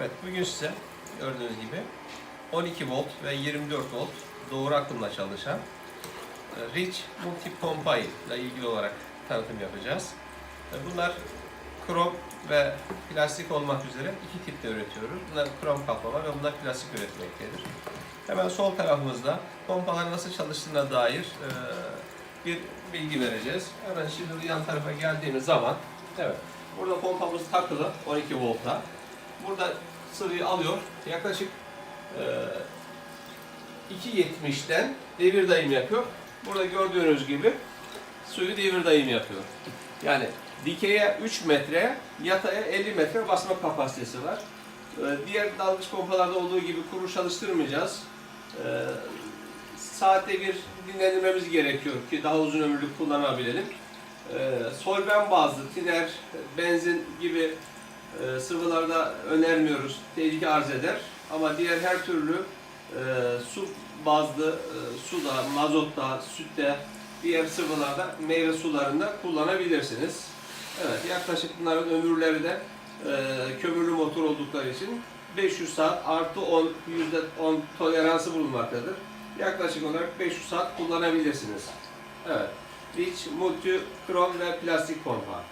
Evet, bugün size gördüğünüz gibi 12 volt ve 24 volt doğru akımla çalışan e, Rich Multi Pompa ile ilgili olarak tanıtım yapacağız. E, Bunlar krom ve plastik olmak üzere iki tipte üretiyoruz. Bunlar krom kaplama ve bunlar plastik üretmektedir. Hemen sol tarafımızda pompalar nasıl çalıştığına dair e, bir bilgi vereceğiz. Hemen şimdi yan tarafa geldiğimiz zaman, evet, burada pompamız takılı 12 volta. Burada sıvıyı alıyor. Yaklaşık e, 2.70'den devir dayım yapıyor. Burada gördüğünüz gibi suyu devir dayım yapıyor. Yani dikeye 3 metre, yataya 50 metre basma kapasitesi var. E, diğer dalgıç pompalarda olduğu gibi kuru çalıştırmayacağız. E, saatte bir dinlendirmemiz gerekiyor ki daha uzun ömürlü kullanabilelim. E, solven bazlı, tiner, benzin gibi e, sıvılarda önermiyoruz. Tehlike arz eder. Ama diğer her türlü e, su bazlı e, suda, mazotta, sütte, diğer sıvılarda, meyve sularında kullanabilirsiniz. Evet, yaklaşık bunların ömürleri de e, kömürlü motor oldukları için 500 saat artı 10, %10 toleransı bulunmaktadır. Yaklaşık olarak 500 saat kullanabilirsiniz. Evet. Rich, multi, krom ve plastik pompa.